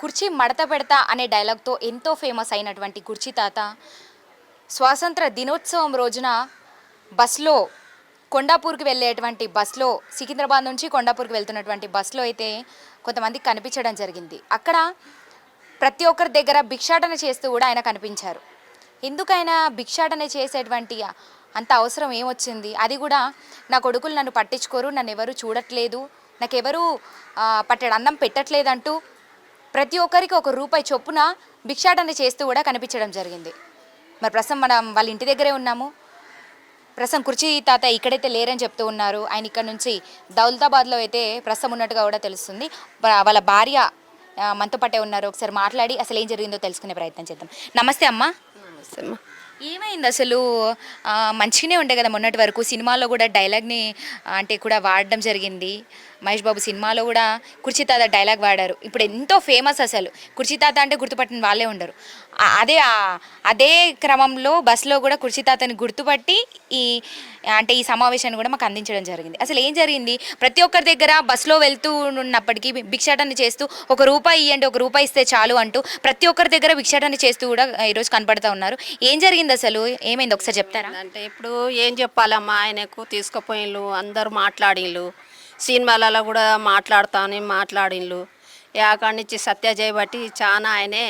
కుర్చీ మడత పెడతా అనే డైలాగ్తో ఎంతో ఫేమస్ అయినటువంటి కుర్చీ తాత. స్వాతంత్ర దినోత్సవం రోజున బస్లో కొండాపూర్కి వెళ్ళేటువంటి బస్లో సికింద్రాబాద్ నుంచి కొండాపూర్కి వెళ్తున్నటువంటి బస్లో అయితే కొంతమందికి కనిపించడం జరిగింది. అక్కడ ప్రతి ఒక్కరి దగ్గర భిక్షాటన చేస్తూ కూడా ఆయన కనిపించారు. ఎందుకైనా భిక్షాటన చేసేటువంటి అంత అవసరం ఏమొచ్చింది? అది కూడా నా కొడుకులు నన్ను పట్టించుకోరు నన్ను ఎవరు చూడట్లేదు నాకెవరు ఆ, అన్నం పెట్టట్లేదంటూ ప్రతి ఒక్కరికి ఒక రూపాయి చొప్పున భిక్షాటన చేస్తూ కూడా కనిపించడం జరిగింది. మరి ప్రస్తుతం మనం వాళ్ళ ఇంటి దగ్గరే ఉన్నాము. ప్రస్తుతం కుర్చీ తాత ఇక్కడైతే లేరని చెప్తూ ఉన్నారు. ఆయన ఇక్కడ నుంచి దౌలతాబాద్లో అయితే ప్రస్తుతం ఉన్నట్టుగా కూడా తెలుస్తుంది. వాళ్ళ భార్య మనతో పట్టే ఉన్నారు. ఒకసారి మాట్లాడి అసలు ఏం జరిగిందో తెలుసుకునే ప్రయత్నం చేద్దాం. నమస్తే అమ్మా. నమస్తే అమ్మా. ఏమైంది అసలు? మంచిగానే ఉండే కదా మొన్నటి వరకు. సినిమాలో కూడా డైలాగ్ని అంటే కూడా వాడడం జరిగింది. మహేష్ బాబు సినిమాలో కూడా కుర్చీ తాత డైలాగ్ వాడారు. ఇప్పుడు ఎంతో ఫేమస్ అసలు. కుర్చీ తాత అంటే గుర్తుపట్టిన వాళ్ళే ఉండరు. అదే అదే క్రమంలో బస్సులో కూడా కుర్చీ తాతని గుర్తుపట్టి ఈ అంటే ఈ సమావేశాన్ని కూడా మాకు అందించడం జరిగింది. అసలు ఏం జరిగింది? ప్రతి ఒక్కరి దగ్గర బస్సులో వెళ్తూ ఉన్నప్పటికీ భిక్షాటన చేస్తూ ఒక రూపాయి ఇవ్వండి ఒక రూపాయి ఇస్తే చాలు అంటూ ప్రతి ఒక్కరి దగ్గర భిక్షాటన చేస్తూ కూడా ఈరోజు కనపడతా ఉన్నారు. ఏం జరిగింది అసలు? ఏమైంది? ఒకసారి చెప్తారా? అంటే ఇప్పుడు ఏం చెప్పాలమ్మా? ఆయనకు తీసుకుపోయిళ్ళు అందరూ మాట్లాడిళ్ళు సినిమాలలో కూడా మాట్లాడతాను మాట్లాడిన్లు. అక్కడి నుంచి సత్యజయ్ బట్టి చాలా ఆయనే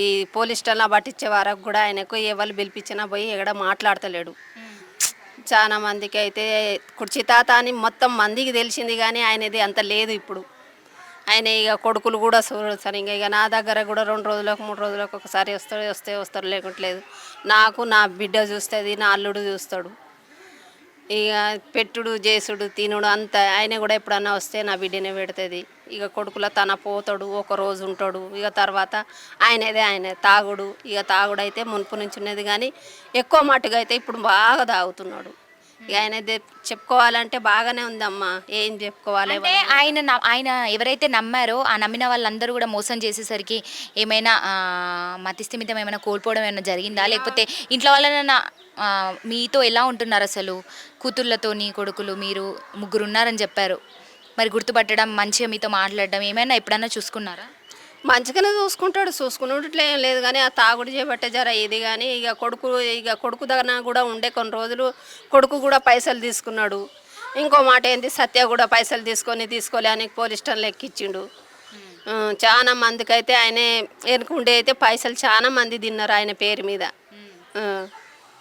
ఈ పోలీస్ స్టేషన్లో పట్టించే వరకు కూడా ఆయనకు ఎవరు పిలిపించినా పోయి ఎక్కడ మాట్లాడతలేడు. చాలా మందికి అయితే కుర్చీ తాత అని మొత్తం మందికి తెలిసింది కానీ ఆయనది అంత లేదు ఇప్పుడు. ఆయన ఇక కొడుకులు కూడా చూడరు సరిగ్గా ఇక నా దగ్గర కూడా రెండు రోజులకు మూడు రోజులకు ఒకసారి వస్తాడు వస్తే వస్తారు లేకుంటలేదు నాకు నా బిడ్డ చూస్తుంది నా అల్లుడు చూస్తాడు. ఇక పెట్టుడు చేసుడు తినుడు అంత ఆయన కూడా ఎప్పుడన్నా వస్తే నా బిడ్డనే పెడుతుంది. ఇక కొడుకుల తన పోతాడు ఒక రోజు ఉంటాడు. ఇక తర్వాత ఆయనదే ఆయన తాగుడు. ఇక తాగుడు అయితే మునుపు నుంచి ఉన్నది కానీ ఎక్కువ మట్టుగా అయితే ఇప్పుడు బాగా తాగుతున్నాడు. ఇక ఆయన చెప్పుకోవాలంటే బాగానే ఉందమ్మా. ఏం చెప్పుకోవాలి అంటే ఆయన ఆయన ఎవరైతే నమ్మారో ఆ నమ్మిన వాళ్ళందరూ కూడా మోసం చేసేసరికి ఏమైనా మతిస్థిమితం ఏమైనా కోల్పోవడం ఏమైనా జరిగిందా? లేకపోతే ఇంట్లో వాళ్ళైనా ఆ, మీతో ఎలా ఉంటున్నారు అసలు? కూతుర్లతోని కొడుకులు మీరు ముగ్గురు ఉన్నారని చెప్పారు. మరి గుర్తుపట్టడం మంచిగా మీతో మాట్లాడడం ఏమైనా ఎప్పుడన్నా చూసుకున్నారా? మంచిగానే చూసుకుంటాడు చూసుకున్నట్లే ఏం లేదు కానీ ఆ తాగుడు చేయబట్టే జర ఇది కానీ ఇక కొడుకు ఇక కొడుకు దగ్గర కూడా ఉండే కొన్ని రోజులు కొడుకు కూడా పైసలు తీసుకున్నాడు. ఇంకో మాట ఏంది? సత్య కూడా పైసలు తీసుకొని తీసుకోలే అని పోలీస్ స్టేషన్లో ఎక్కిచ్చిండు చాలా మందికి అయితే ఆయనే ఎనుకుండే అయితే పైసలు చాలా మంది తిన్నారు ఆయన పేరు మీద.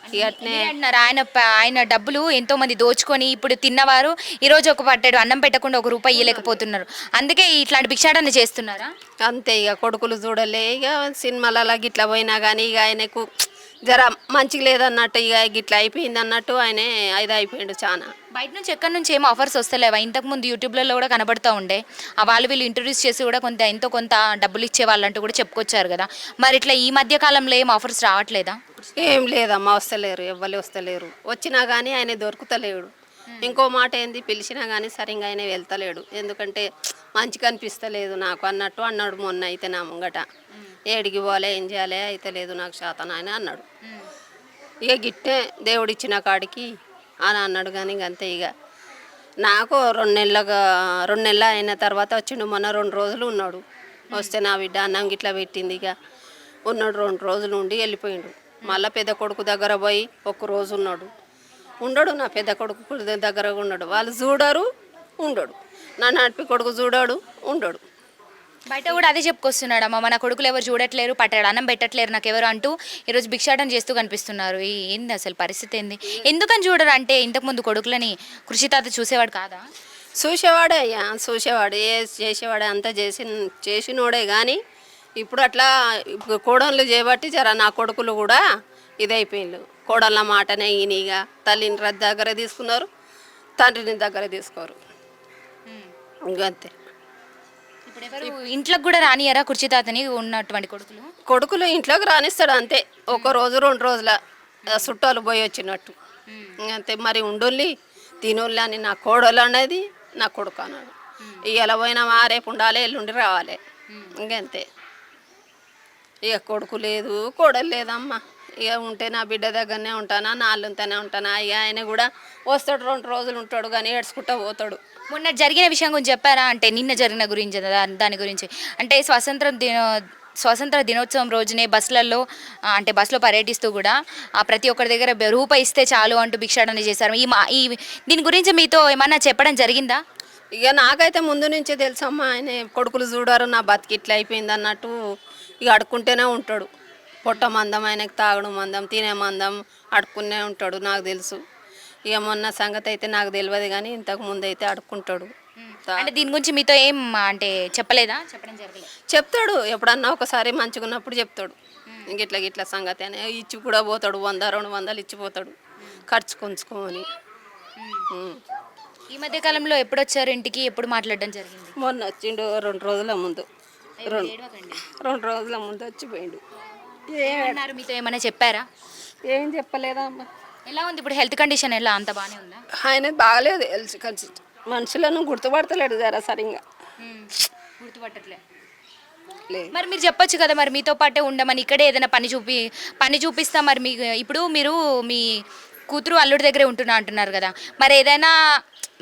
ఇక అట్నే. అంటున్నారు ఆయన ప- ఆయన డబ్బులు ఎంతో మంది దోచుకొని ఇప్పుడు తిన్నవారు ఈ రోజు ఒక పట్టాడు అన్నం పెట్టకుండా ఒక రూపాయి ఇవ్వలేకపోతున్నారు అందుకే ఇట్లాంటి భిక్షాటన చేస్తున్నారా? అంతే ఇక కొడుకులు చూడలే ఇక సినిమాలలో గిట్లా పోయినా కానీ ఇక ఆయనకు జర మంచిగా లేదన్నట్టు ఇక గిట్లా అయిపోయింది అన్నట్టు ఆయనే ఇది అయిపోయిండు చాలా బయట నుంచి ఎక్కడి నుంచి ఏం ఆఫర్స్ వస్తలేవా? ఇంతకుముందు యూట్యూబ్లలో కూడా కనబడుతూ ఉండే. ఆ వాళ్ళు వీళ్ళు ఇంట్రొడ్యూస్ చేసి కూడా కొంత ఎంతో కొంత డబ్బులు ఇచ్చే వాళ్ళంటూ కూడా చెప్పుకొచ్చారు కదా. మరి ఇట్లా ఈ మధ్య కాలంలో ఏం ఆఫర్స్ రావట్లేదా? ఏం లేదమ్మా వస్తలేరు ఎవ్వరు వస్తలేరు. వచ్చినా కానీ ఆయన దొరుకుతలేడు. ఇంకో మాట ఏంది పిలిచినా కానీ సరిగా ఆయన వెళ్తలేడు. ఎందుకంటే మంచిగా అనిపిస్తలేదు నాకు అన్నట్టు అన్నాడు మొన్న అయితే నా ముంగట. ఏడికి పోలే ఏం చేయాలి అయితే లేదు నాకు శాతం ఆయన అన్నాడు. ఇక గిట్టే దేవుడిచ్చిన కాడికి అని అన్నాడు కానీ ఇంక అంతే ఇక. నాకు రెండు నెలలుగా రెండు నెలలు అయిన తర్వాత వచ్చిండు మొన్న రెండు రోజులు ఉన్నాడు. వస్తే నా బిడ్డ అన్నం గిట్లా పెట్టింది ఇక. ఉన్నాడు రెండు రోజులు ఉండి వెళ్ళిపోయిండు. మళ్ళీ పెద్ద కొడుకు దగ్గర పోయి ఒక రోజు ఉన్నాడు. ఉండడు నా పెద్ద కొడుకు దగ్గర ఉండడు వాళ్ళు చూడరు ఉండడు. నా నడిపి కొడుకు చూడడు ఉండడు. బయట కూడా అదే చెప్పుకొస్తున్నాడు అమ్మ మన కొడుకులు ఎవరు చూడట్లేరు పట్టాడు అన్నం పెట్టట్లేరు నాకు ఎవరు అంటూ ఈరోజు భిక్షాటన చేస్తూ కనిపిస్తున్నారు. ఏంది అసలు పరిస్థితి ఏంది? ఎందుకని చూడరు అంటే ఇంతకుముందు కొడుకులని కృషి తాత చూసేవాడు కాదా? చూసేవాడే అయ్యా చూసేవాడు. ఏ చేసేవాడే అంతా చేసి చేసినోడే కానీ ఇప్పుడు అట్లా కోడళ్ళు చేయబట్టి జర నా కొడుకులు కూడా ఇదైపోయిండు కోడళ్ళ మాటనే ఈయనగా తల్లిని దగ్గర తీసుకున్నారు తండ్రిని దగ్గర తీసుకోరు. ఇంకంతే ఇంట్లోకి కూడా రానియరా కుర్చీ తాతని ఉన్నటువంటి కొడుకులు? కొడుకులు ఇంట్లోకి రానిస్తాడు అంతే. ఒక రోజు రెండు రోజుల చుట్టాలు పోయి వచ్చినట్టు. అంతే. మరి ఉండొల్లి తినోళ్ళు అని నా కోడలు అనేది నా కొడుకు అన్నాడు. ఇవాళ పోయినామా రేపు ఉండాలి ఎల్లుండి రావాలి. ఇంకంతే ఇక కొడుకు లేదు కోడలు లేదమ్మా. ఇక ఉంటే నా బిడ్డ దగ్గరనే ఉంటానా నాళ్ళుంతనే ఉంటానా? ఇక ఆయన కూడా వస్తాడు రెండు రోజులు ఉంటాడు కానీ ఏడ్చుకుంటా పోతాడు. మొన్న జరిగిన విషయం గురించి చెప్పారా? అంటే నిన్న జరిగిన గురించి దాని గురించి. అంటే స్వతంత్ర దినో స్వతంత్ర దినోత్సవం రోజునే బస్సులలో అంటే బస్సులో పర్యటిస్తూ కూడా ఆ, ప్రతి ఒక్కరి దగ్గర బె- రూపాయి ఇస్తే చాలు అంటూ భిక్షాటన చేశారు. ఈ మా ఈ దీని గురించి మీతో ఏమన్నా చెప్పడం జరిగిందా? ఇక నాకైతే ముందు నుంచే తెలుసమ్మా ఆయన కొడుకులు చూడారు నా బతికి ఇట్లా అయిపోయింది అన్నట్టు ఇక అడుక్కుంటూనే ఉంటాడు. పొట్ట మందం ఆయనకి తాగడం మందం తినే మందం అడుక్కునే ఉంటాడు నాకు తెలుసు. ఇక మొన్న సంగతి అయితే నాకు తెలియదు కానీ ఇంతకు ముందు అయితే అడుక్కుంటాడు. అంటే దీని గురించి మీతో ఏం అంటే చెప్పలేదా? చెప్పడం జరగలేదు చెప్తాడు ఎప్పుడన్నా ఒకసారి మంచిగా ఉన్నప్పుడు చెప్తాడు. ఇంక ఇట్లా ఇట్లా సంగతి అని. ఇచ్చి కూడా పోతాడు వంద రెండు వందలు ఇచ్చిపోతాడు ఖర్చు కొంచుకోమని. ఈ మధ్య కాలంలో ఎప్పుడు వచ్చారు ఇంటికి? ఎప్పుడు మాట్లాడడం జరిగింది? మొన్న వచ్చిండు రెండు రోజుల ముందు. రెండు రోజుల ముందు వచ్చిపోయిండు. ఏమన్నారు? మీతో ఏమైనా చెప్పారా? ఏం చెప్పలేదా అమ్మ? ఎలా ఉంది? ఇప్పుడు హెల్త్ కండిషన్ ఎలా? అంత బాగానే ఉందా? ఆయన బాగలేదు ఎల్సి కలిసి మనుషులను గుర్తుపడతలేడు జరా సరిగ్గా. గుర్తుపట్టట్లే. మరి మీరు చెప్పొచ్చు కదా మరి మీతో పాటే ఉండమని ఇక్కడే ఏదైనా పని చూపి పని చూపిస్తా మరి మీ ఇప్పుడు మీరు మీ కూతురు అల్లుడి దగ్గరే ఉంటున్నా అంటున్నారు కదా. మరి ఏదైనా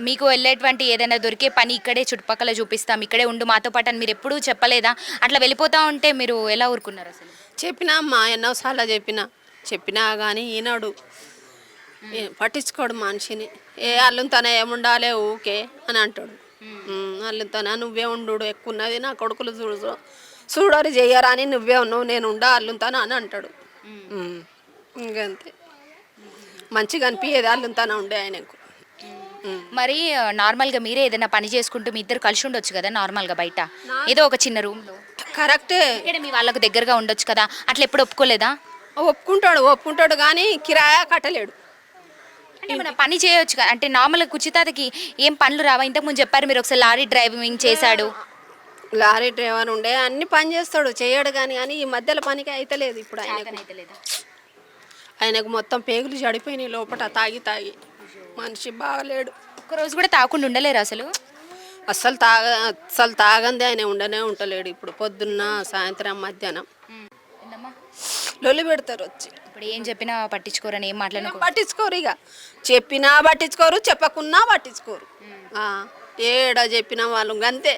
మీకు వెళ్ళేటువంటి ఏదైనా దొరికే పని ఇక్కడే చుట్టుపక్కల చూపిస్తాం ఇక్కడే ఉండు మాతో పాటు అని మీరు ఎప్పుడూ చెప్పలేదా? అట్లా వెళ్ళిపోతా ఉంటే మీరు ఎలా ఊరుకున్నారు అసలు? చెప్పినా అమ్మా ఎన్నోసార్లు చెప్పినా చెప్పినా కానీ ఈనాడు పట్టించుకోడు మనిషిని. ఏ అల్లుంతనే ఏముండాలే ఊకే అని అంటాడు. అల్లుంతనా నువ్వే ఉండు ఎక్కువ ఉన్నది నా కొడుకులు చూడు చూడరు చెయ్యరా అని నువ్వే ఉన్నావు నేను ఉండా అల్లుంతానా అని అంటాడు. ఇంకంతే. మంచిగా అనిపించేది అల్లుంతానా ఉండే ఆయనకు. మరి నార్మల్గా మీరే ఏదైనా పని చేసుకుంటూ మీ ఇద్దరు కలిసి ఉండొచ్చు కదా నార్మల్గా బయట? ఏదో ఒక చిన్న రూమ్లో. కరెక్టే. ఇక్కడ మీ వాళ్ళకు దగ్గరగా ఉండొచ్చు కదా అట్లా ఎప్పుడు ఒప్పుకోలేదా? ఒప్పుకుంటాడు ఒప్పుకుంటాడు కానీ కిరాయా కట్టలేడు. అంటే మన పని చేయొచ్చు కదా అంటే నార్మల్గా కుచితాతకి ఏం పనులు రావా? ఇంతకుముందు చెప్పారు మీరు ఒకసారి లారీ డ్రైవింగ్ చేశాడు. లారీ డ్రైవర్ ఉండే అన్ని పని చేస్తాడు చేయడు కానీ కానీ ఈ మధ్యలో పనికి అయితలేదు ఇప్పుడు చేతనైతలేదా? ఆయనకు మొత్తం పేగులు చడిపోయినాయి లోపల తాగి తాగి. మనిషి బాగలేడు రోజు కూడా తాకుండా ఉండలేరు అసలు? అస్సలు తాగ అస్సలు తాగంది ఆయన ఉండనే ఉంటలేడు ఇప్పుడు పొద్దున్న సాయంత్రం మధ్యాహ్నం? లొల్లి పెడతారు వచ్చి. ఇప్పుడు ఏం చెప్పినా పట్టించుకోరని ఏం మాట్లాడుకో పట్టించుకోరు ఇక. చెప్పినా పట్టించుకోరు చెప్పకున్నా పట్టించుకోరు. ఏడ చెప్పిన వాళ్ళు అంతే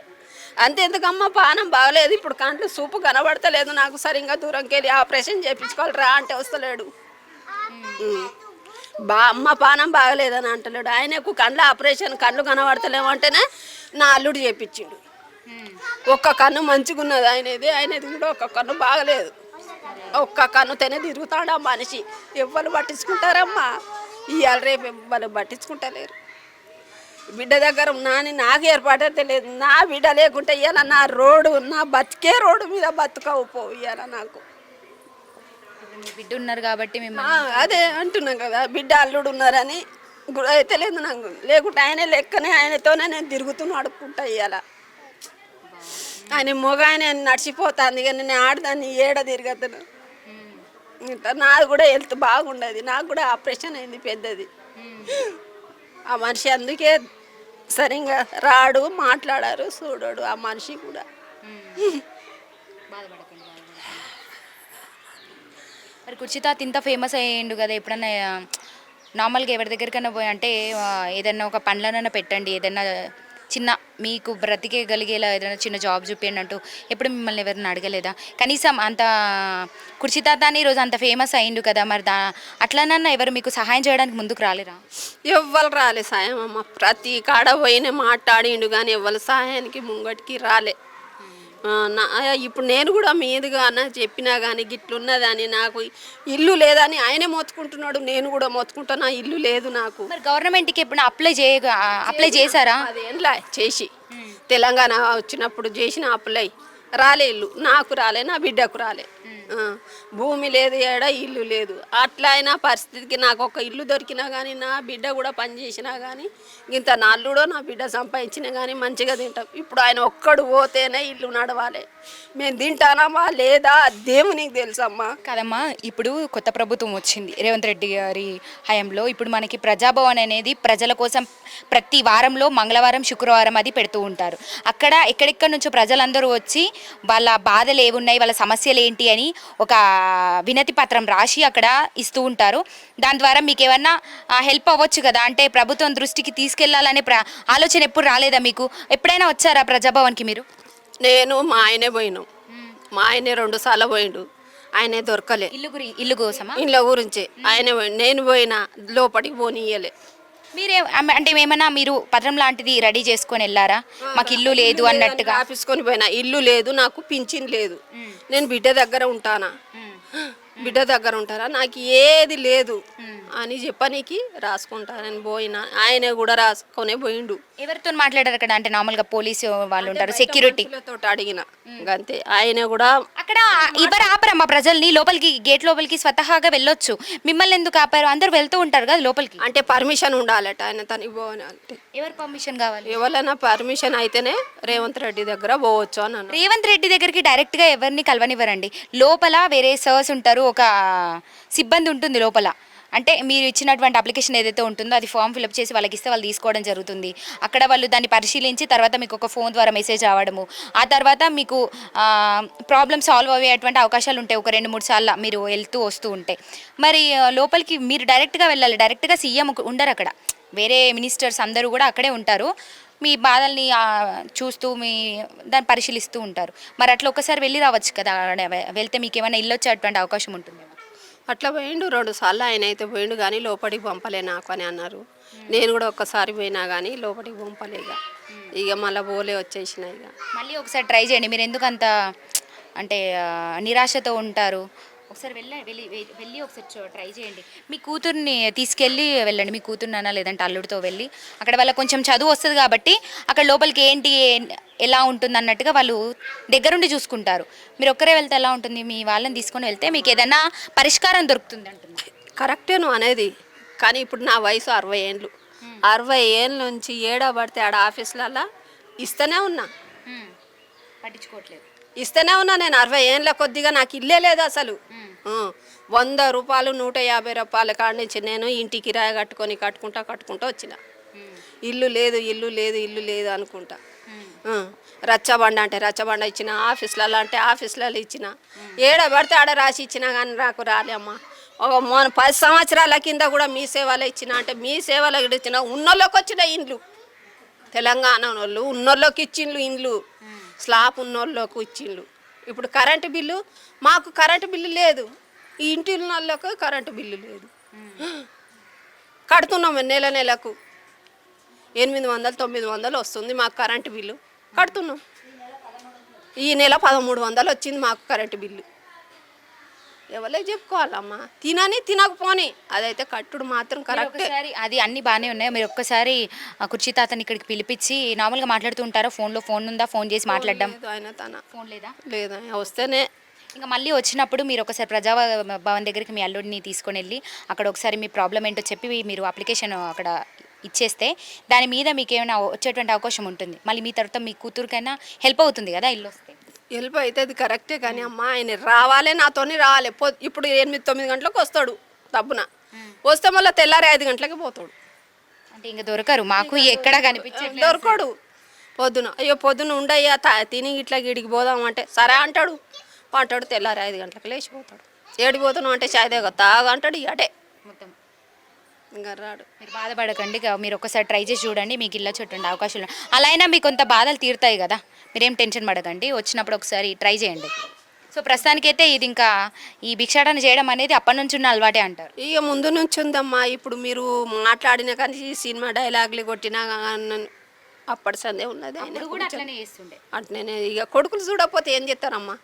అంతే ఎందుకమ్మా? పానం బాగలేదు ఇప్పుడు కంట్లో సూపు కనబడతలేదు. నాకు సరిగ్గా దూరంకి వెళ్ళి ఆపరేషన్ చేయించుకోవాలి రా అంటే వస్తలేడు. బా అమ్మ పానం బాగలేదని అంటలేడు. ఆయనకు కండ్ల ఆపరేషన్ కళ్ళు కనబడతలేము అంటేనే నా అల్లుడు చేపించిండు. ఒక్క కన్ను మంచిగా ఉన్నది ఆయనది ఆయనది కూడా ఒక్క కన్ను బాగలేదు. ఒక్క కన్నుతోనే తిరుగుతాడు ఆ మనిషి? ఎవ్వరు పట్టించుకుంటారమ్మా. ఇవాళ రేపు ఎవ్వరు పట్టించుకుంటలేరు. బిడ్డ దగ్గర ఉన్నాని నాకు ఏర్పాటే తెలియదు నా బిడ్డ లేకుంటే ఇవాళ నా రోడ్డు నా బతికే రోడ్డు మీద బతుకవు పో ఇవాళ నాకు. బిడ్డ ఉన్నారు కాబట్టి మిమ్మల్ని అదే అంటున్నాం కదా బిడ్డ అల్లుడు ఉన్నారని అయితే లేదు నాకు. లేకుంటే ఆయన లెక్కనే ఆయనతోనే నేను తిరుగుతున్నా అడుక్కుంటా ఇవాళ ఆయన మొగ ఆయన నడిచిపోతాంది కానీ నేను ఆడదాన్ని ఏడ తిరగతను నాది కూడా హెల్త్ బాగుండదు నాకు కూడా ఆపరేషన్ అయింది పెద్దది. ఆ మనిషి అందుకే సరిగా రాడు మాట్లాడారు చూడడు ఆ మనిషి కూడా. మరి కుర్చీతాత్ ఇంత ఫేమస్ అయ్యిండు కదా ఎప్పుడన్నా నార్మల్గా ఎవరి దగ్గరికైనా పోయి అంటే ఏదైనా ఏదన్నా ఒక పండ్లనైనా పెట్టండి ఏదన్నా చిన్న మీకు బ్రతికేయగలిగేలా ఏదైనా చిన్న జాబ్ చూపించండి అంటూ ఎప్పుడు మిమ్మల్ని ఎవరిని అడగలేదా? కనీసం అంత కుర్చితాత ఈరోజు అంత ఫేమస్ అయిండు కదా మరి దా అట్లనన్నా ఎవరు మీకు సహాయం చేయడానికి ముందుకు రాలేరా? ఎవ్వరు రాలే సాయం అమ్మ ప్రతి కాడ పోయిన మాట్లాడిండు కానీ ఎవ్వరు సహాయానికి ముంగటికి రాలే. నా ఇప్పుడు నేను కూడా మీదుగా అన్న చెప్పినా కానీ గిట్లున్నదని నాకు ఇల్లు లేదని ఆయనే మొత్తుకుంటున్నాడు నేను కూడా మొత్తుకుంటున్నా ఇల్లు లేదు నాకు. మరి గవర్నమెంట్కి ఎప్పుడు అప్లై చేయ అప్లై చేశారా? అదేంలా చేసి. తెలంగాణ వచ్చినప్పుడు చేసిన అప్లై. రాలే ఇల్లు నాకు రాలే నా బిడ్డకు రాలే. భూమి లేదు ఏడ ఇల్లు లేదు. అట్లా అయినా పరిస్థితికి నాకు ఒక ఇల్లు దొరికినా కానీ నా బిడ్డ కూడా పని చేసినా కానీ ఇంత నల్లుడో నా బిడ్డ సంపాదించినా కానీ మంచిగా తింటాం. ఇప్పుడు ఆయన ఒక్కడు పోతేనే ఇల్లు నడవాలి. మేము తింటానమ్మా లేదా దేవునికి తెలుసమ్మా. కదమ్మా ఇప్పుడు కొత్త ప్రభుత్వం వచ్చింది. రేవంత్ రెడ్డి గారి హయాంలో ఇప్పుడు మనకి ప్రజాభవన్ అనేది ప్రజల కోసం ప్రతి వారంలో మంగళవారం శుక్రవారం అది పెడుతూ ఉంటారు. అక్కడ ఎక్కడెక్కడి నుంచో ప్రజలందరూ వచ్చి వాళ్ళ బాధలు ఏమున్నాయి వాళ్ళ సమస్యలు ఏంటి అని ఒక వినతి పత్రం రాసి అక్కడ ఇస్తూ ఉంటారు. దాని ద్వారా మీకు ఏమన్నా హెల్ప్ అవ్వచ్చు కదా. అంటే ప్రభుత్వం దృష్టికి తీసుకు తీసుకెళ్ళాలనే ప్ర ఆలోచన ఎప్పుడు రాలేదా మీకు? ఎప్పుడైనా వచ్చారా ప్రజాభవన్కి మీరు? నేను మా ఆయనే పోయినాం. మా ఆయనే రెండు సార్లు పోయిండు. ఆయనే దొరకలే. ఇల్లు గురి ఇల్లు కోసమా? ఇంట్లో గురించి. ఆయన పోయి- నేను పోయినా లోపలికి పోనీయలే. మీరే అంటే ఏమన్నా మీరు పత్రం లాంటిది రెడీ చేసుకొని వెళ్ళారా? మాకు ఇల్లు లేదు అన్నట్టుగా. ఆఫీస్కొని పోయినా. ఇల్లు లేదు నాకు పింఛన్ లేదు. నేను బిడ్డ దగ్గర ఉంటానా? బిడ్డ దగ్గర ఉంటారా? నాకు ఏది లేదు అని చెప్పనీకి రాసుకుంటా. నేను పోయినా. ఆయన కూడా రాసుకొనే పోయిండు. ఎవరితో మాట్లాడారు అక్కడ? అంటే నార్మల్గా పోలీసు వాళ్ళు ఉంటారు సెక్యూరిటీ. తోటి అడిగిన. అంతే ఆయన కూడా అక్కడ ఇవ్వరు ఆపరమ్మా ప్రజల్ని? లోపలికి గేట్ లోపలికి స్వతహాగా వెళ్ళొచ్చు. మిమ్మల్ని ఎందుకు ఆపారు? అందరు వెళ్తూ ఉంటారు కదా లోపలికి. అంటే పర్మిషన్ ఉండాలట ఆయన తనకి అంటే ఎవరు పర్మిషన్ కావాలి? ఎవరైనా పర్మిషన్ అయితేనే రేవంత్ రెడ్డి దగ్గర పోవచ్చు అని అన్నారు. రేవంత్ రెడ్డి దగ్గరికి డైరెక్ట్గా ఎవరిని కలవనివ్వరండి. లోపల వేరే సర్స్ ఉంటారు ఒక సిబ్బంది ఉంటుంది లోపల. అంటే మీరు ఇచ్చినటువంటి అప్లికేషన్ ఏదైతే ఉంటుందో అది ఫామ్ ఫిల్అప్ చేసి వాళ్ళకి ఇస్తే వాళ్ళు తీసుకోవడం జరుగుతుంది. అక్కడ వాళ్ళు దాన్ని పరిశీలించి తర్వాత మీకు ఒక ఫోన్ ద్వారా మెసేజ్ రావడము. ఆ తర్వాత మీకు ప్రాబ్లమ్ సాల్వ్ అయ్యేటువంటి అవకాశాలు ఉంటాయి. ఒక రెండు మూడు సార్లు మీరు వెళ్తూ వస్తూ ఉంటే. మరి లోపలికి మీరు డైరెక్ట్గా వెళ్ళాలి. డైరెక్ట్గా సీఎం ఉండరు అక్కడ. వేరే మినిస్టర్స్ అందరూ కూడా అక్కడే ఉంటారు. మీ బాధల్ని చూస్తూ మీ దాన్ని పరిశీలిస్తూ ఉంటారు. మరి అట్లా ఒకసారి వెళ్ళి రావచ్చు కదా వెళ్తే మీకు ఏమైనా ఇల్లు వచ్చేటువంటి అవకాశం ఉంటుందేమో అట్లా పోయిండు రెండు సార్లు ఆయన అయితే పోయిండు కానీ లోపలికి పంపలే నాకు అని అన్నారు. నేను కూడా ఒక్కసారి పోయినా కానీ లోపలికి పంపలే ఇక ఇక మళ్ళీ పోలే వచ్చేసిన ఇక మళ్ళీ ఒకసారి ట్రై చేయండి. మీరు ఎందుకు అంత అంటే నిరాశతో ఉంటారు? ఒకసారి వెళ్ళ వెళ్ళి వెళ్ళి ఒకసారి ట్రై చేయండి. మీ కూతుర్ని తీసుకెళ్ళి వెళ్ళండి. మీ కూతుర్నైనా లేదంటే అల్లుడితో వెళ్ళి. అక్కడ వాళ్ళకి కొంచెం చదువు వస్తుంది కాబట్టి అక్కడ లోపలికి ఏంటి ఎలా ఉంటుంది అన్నట్టుగా వాళ్ళు దగ్గరుండి చూసుకుంటారు. మీరు ఒక్కరే వెళ్తే ఎలా ఉంటుంది? మీ వాళ్ళని తీసుకొని వెళ్తే మీకు ఏదైనా పరిష్కారం దొరుకుతుంది అంటున్నారు కరెక్టే నువ్వు అనేది. కానీ ఇప్పుడు నా వయసు అరవై ఏండ్లు అరవై ఏళ్ళ నుంచి ఏడా పడితే ఆడ ఆఫీసులలో ఇస్తూనే ఉన్నా. పట్టించుకోవట్లేదు. ఇస్తూనే ఉన్నా నేను అరవై ఏళ్ళ కొద్దిగా నాకు ఇల్లే లేదు అసలు. వంద రూపాయలు నూట యాభై రూపాయల కాడ నుంచి నేను ఇంటి కిరాయి కట్టుకొని కట్టుకుంటా కట్టుకుంటా వచ్చిన. ఇల్లు లేదు ఇల్లు లేదు ఇల్లు లేదు అనుకుంటా. రచ్చబండ అంటే రచ్చబండ ఇచ్చిన ఆఫీసులలో అంటే ఆఫీసులలో ఇచ్చిన. ఏడ పడితే ఆడ రాసి ఇచ్చినా కానీ నాకు రాలే అమ్మా. ఒక మొన్న పది సంవత్సరాల కింద కూడా మీ సేవలో ఇచ్చిన అంటే మీ సేవలో ఇచ్చిన ఉన్నోళ్ళకి వచ్చిన ఇండ్లు. తెలంగాణ వాళ్ళు ఉన్నోళ్ళకి ఇచ్చిండ్లు ఇండ్లు. స్లాబ్ ఉన్నోళ్ళకు ఇచ్చిండ్రు. ఇప్పుడు కరెంటు బిల్లు మాకు కరెంటు బిల్లు లేదు. ఈ ఇంటి ఉన్నోళ్ళకు కరెంటు బిల్లు లేదు. కడుతున్నాం నెల నెలకు. ఎనిమిది వందలు తొమ్మిది వందలు వస్తుంది మాకు కరెంటు బిల్లు. కడుతున్నాం. ఈ నెల పదమూడు వందలు వచ్చింది మాకు కరెంటు బిల్లు. ఎవరే చెప్పుకోవాలమ్మా? తినని తినకపోని. అదైతే కట్టుడు మాత్రం కరెక్టే. ఒకసారి అది అన్ని బాగానే ఉన్నాయి? మీరు ఒక్కసారి ఆ కుర్చీ తాతని ఇక్కడికి పిలిపించి నార్మల్గా మాట్లాడుతూ ఉంటారా? ఫోన్లో ఫోన్ ఉందా? ఫోన్ చేసి మాట్లాడడం. ఆయన తన. ఫోన్ లేదా? లేదు వస్తేనే. ఇంకా మళ్ళీ వచ్చినప్పుడు మీరు ఒకసారి ప్రజా భవన్ దగ్గరికి మీ అల్లుడిని తీసుకొని వెళ్ళి అక్కడ ఒకసారి మీ ప్రాబ్లం ఏంటో చెప్పి మీరు అప్లికేషన్ అక్కడ ఇచ్చేస్తే దాని మీద మీకు ఏమైనా వచ్చేటువంటి అవకాశం ఉంటుంది. మళ్ళీ మీ తర్వాత మీ కూతురికైనా హెల్ప్ అవుతుంది కదా ఇల్లు వస్తే. హెల్ప్ అవుతుంది కరెక్టే కానీ అమ్మ ఆయన రావాలి నాతోని రావాలి. పొ ఇప్పుడు ఎనిమిది తొమ్మిది గంటలకు వస్తాడు డబ్బున వస్తే మళ్ళీ తెల్లారి ఐదు గంటలకి పోతాడు. అంటే ఇంకా దొరకరు. మాకు ఎక్కడ కనిపించట్లేదు దొరకడు. పొద్దున అయ్యో పొద్దున ఉండయ్యా తా తిని ఇట్లా గిడికి పోదాం అంటే సరే అంటాడు. అంటాడు తెల్లారి ఐదు గంటలకు లేచిపోతాడు. ఏడికి పోతున్నావు అంటే చాయ్ దగ్గర తాగా అంటాడు ఇక అటే. మొత్తం. ఇంకా రాడు. మీరు బాధపడకండి ఇక మీరు ఒకసారి ట్రై చేసి చూడండి మీకు ఇల్లు వచ్చేటువంటి అవకాశాలు. అలా అయినా మీకు కొంత బాధలు తీరుతాయి కదా మీరేం టెన్షన్ పడకండి వచ్చినప్పుడు ఒకసారి ట్రై చేయండి. సో ప్రస్తుతానికైతే ఇది ఇంకా ఈ భిక్షాటన చేయడం అనేది అప్పటి నుంచి ఉన్న అలవాటే అంటారు. ఇక ముందు నుంచి ఉందమ్మా ఇప్పుడు మీరు మాట్లాడిన కానీ ఈ సినిమా డైలాగులు కొట్టినా కానీ అప్పటి సందే ఉన్నది ఆయన ఇప్పుడు కూడా అట్లనే చేస్తుండే. అట్లనే ఇక కొడుకులు చూడకపోతే ఏం చేస్తారమ్మా?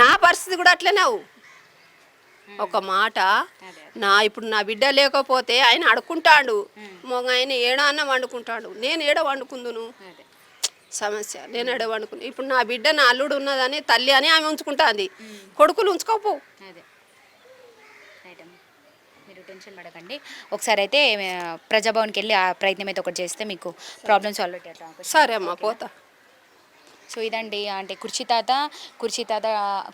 నా పరిస్థితి కూడా అట్లనే ఒక మాట నా ఇప్పుడు నా బిడ్డ లేకపోతే ఆయన అడుకుంటాడు మొగ ఆయన ఏడ అన్న వండుకుంటాడు. నేను ఏడ వండుకుందును? సమస్య. నేను ఏడ వండుకుని ఇప్పుడు నా బిడ్డ నా అల్లుడు ఉన్నదని తల్లి అని ఆమె ఉంచుకుంటుంది. కొడుకులు ఉంచుకోపో. మీరు టెన్షన్ పడకండి. ఒకసారి అయితే ప్రజాభవన్కి వెళ్ళి ఆ ప్రయత్నం అయితే ఒకటి చేస్తే మీకు ప్రాబ్లమ్ సాల్వ్ అయ్యే అవకాశం సరే అమ్మా పోతా. సో ఇదండి అంటే కుర్చీ తాత కుర్చీ తాత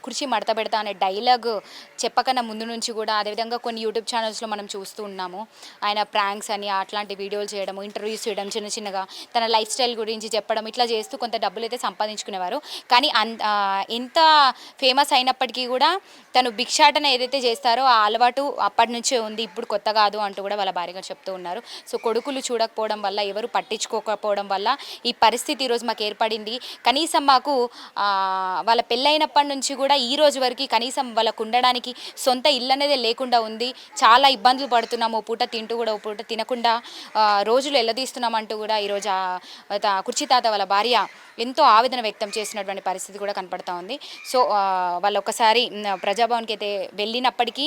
కుర్చీ మడత పెడతా అనే డైలాగ్ చెప్పకన్నా ముందు నుంచి కూడా అదేవిధంగా కొన్ని యూట్యూబ్ ఛానల్స్లో మనం చూస్తూ ఉన్నాము. ఆయన ప్రాంక్స్ అని అట్లాంటి వీడియోలు చేయడం ఇంటర్వ్యూస్ చేయడం చిన్న చిన్నగా తన లైఫ్ స్టైల్ గురించి చెప్పడం ఇట్లా చేస్తూ కొంత డబ్బులు అయితే సంపాదించుకునేవారు. కానీ అన్ ఎంత ఫేమస్ అయినప్పటికీ కూడా తను భిక్షాటన ఏదైతే చేస్తారో ఆ అలవాటు అప్పటి నుంచే ఉంది ఇప్పుడు కొత్త కాదు అంటూ కూడా వాళ్ళ భార్య చెప్తూ ఉన్నారు. సో కొడుకులు చూడకపోవడం వల్ల ఎవరు పట్టించుకోకపోవడం వల్ల ఈ పరిస్థితి ఈరోజు మాకు ఏర్పడింది. కానీ కనీసం మాకు వాళ్ళ పెళ్ళైనప్పటి నుంచి కూడా ఈ రోజు వరకు కనీసం వాళ్ళకు ఉండడానికి సొంత ఇల్లు అనేది లేకుండా ఉంది. చాలా ఇబ్బందులు పడుతున్నాము. ఓ పూట తింటూ కూడా ఓ పూట తినకుండా రోజులు ఎల్లదీస్తున్నామంటూ కూడా ఈరోజు తా- కుర్చీ తాత వాళ్ళ భార్య ఎంతో ఆవేదన వ్యక్తం చేసినటువంటి పరిస్థితి కూడా కనపడతా ఉంది. సో వాళ్ళు ఒకసారి ప్రజాభవన్కి అయితే వెళ్ళినప్పటికీ